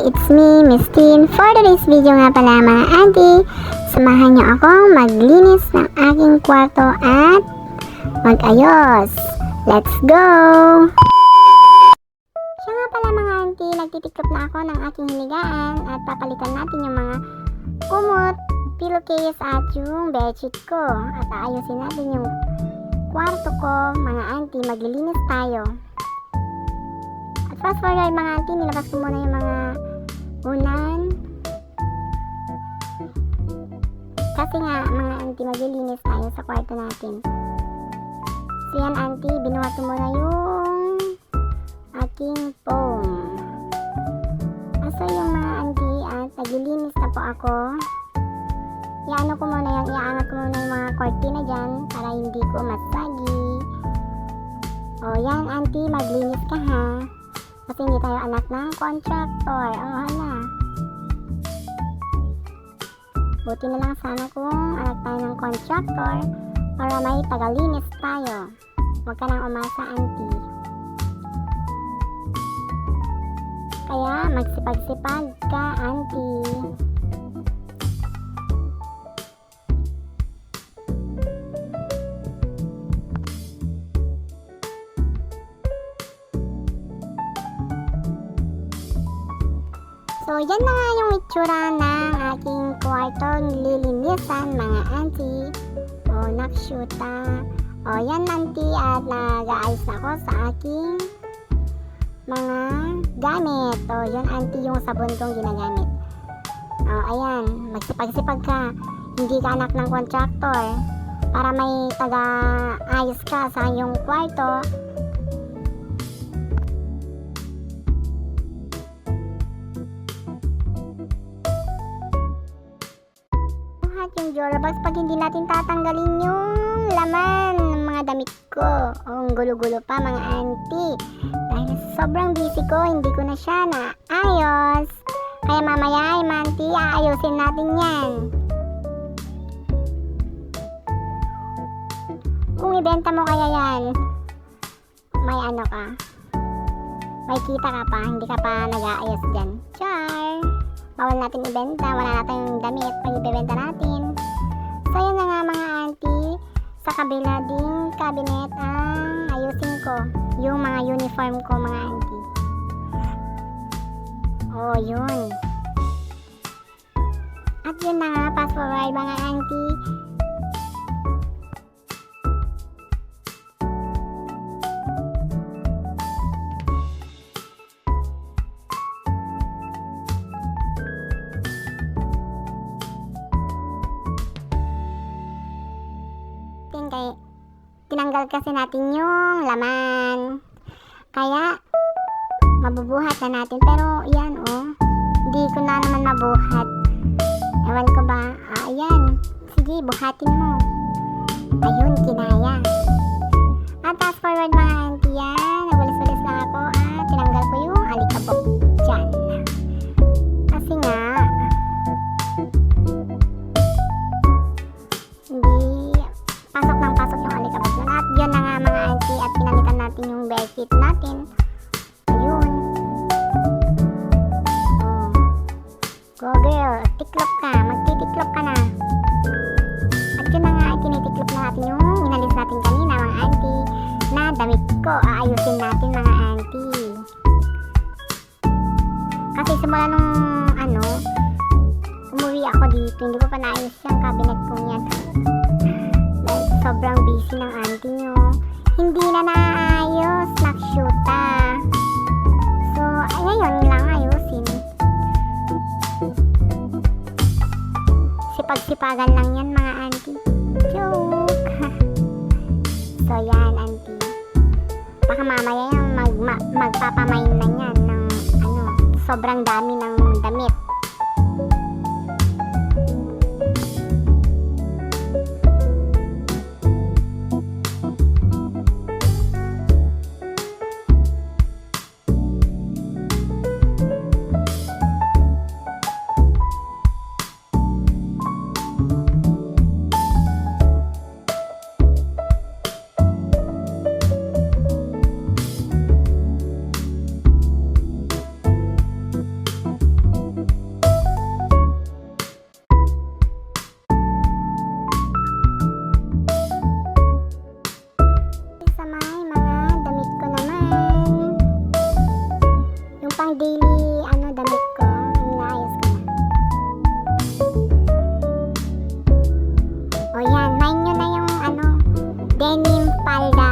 It's me, Miss Teen. For today's video nga pala mga auntie, samahan niyo akong maglinis ng aking kwarto at magayos. Let's go! Siya nga pala mga auntie, nagtitiklop na ako ng aking hiligaan at papalitan natin yung mga kumot, pillowcase at yung bedsheet ko. At aayusin natin yung kwarto ko, mga auntie, maglilinis tayo. At fast forward mga auntie, nilabas ko muna yung mga unan. Kasi nga, mga auntie, maglilinis tayo sa kwarto natin. So yan auntie, binuhat ko muna yung aking foam. Aso yung mga auntie at naglilinis na po ako. Iano ko muna yung, iaangat ko muna yung mga cortina dyan para hindi ko masagi. O yan auntie, maglinis ka ha. Kasi hindi tayo anak ng contractor. Oh, hala. Buti na lang sana kung anak tayo ng contractor para may tagalinis tayo. Huwag ka nang umasa, auntie. Kaya magsipag-sipag ka, auntie. So, yan na nga yung itsura ng aking kwarto nililinisan mga auntie. O, nakshuta. O, yan auntie at nag-aayos na ako sa aking mga gamit. O, yan auntie yung sabon kong ginagamit. O, ayan. Magsipag-sipag ka. Hindi ka anak ng contractor. Para may taga-ayos ka sa iyong kwarto. Yung Jorabox pag hindi natin tatanggalin yung laman ng mga damit ko. O, ang gulo-gulo pa mga auntie. Dahil sobrang busy ko, hindi ko na siya naayos. Kaya mamaya ay manti, aayusin natin yan. Kung ibenta mo kaya yan, may ano ka, may kita ka pa, hindi ka pa nag-aayos dyan. Char! Bawal natin ibenta, wala natin damit pag ibebenta natin. So na nga mga auntie, sa kabila ding cabinet ang ayusin ko yung mga uniform ko mga auntie. Oh, yun. At yun na nga, fast forward mga auntie. Tinanggal kasi natin yung laman. Kaya mabubuhat na natin pero yan oh. Hindi ko na naman mabuhat. Ewan ko ba? Ah, ayan. Sige, buhatin mo. Ayun, kinaya. At fast forward mga auntie at pinalitan natin yung bedsheet natin. Ayun. Oh. Go girl, tiklop ka. Magtitiklop ka na. At yun na nga ay tinitiklop na natin yung inalis natin kanina mga auntie na damit ko. Aayusin natin mga auntie. Kasi simula nung ano, umuwi ako dito, hindi ko pa naayos yung cabinet ko yan. Sobrang busy ng auntie nyo. Hindi na naayos, nakshuta. So, ay, ngayon lang ayusin. Sipag-sipagan lang yan mga auntie. Joke. so, yan auntie. Baka mamaya yung mag, ma- magpapamain na yan ng ano, sobrang dami ng damit. denim palda.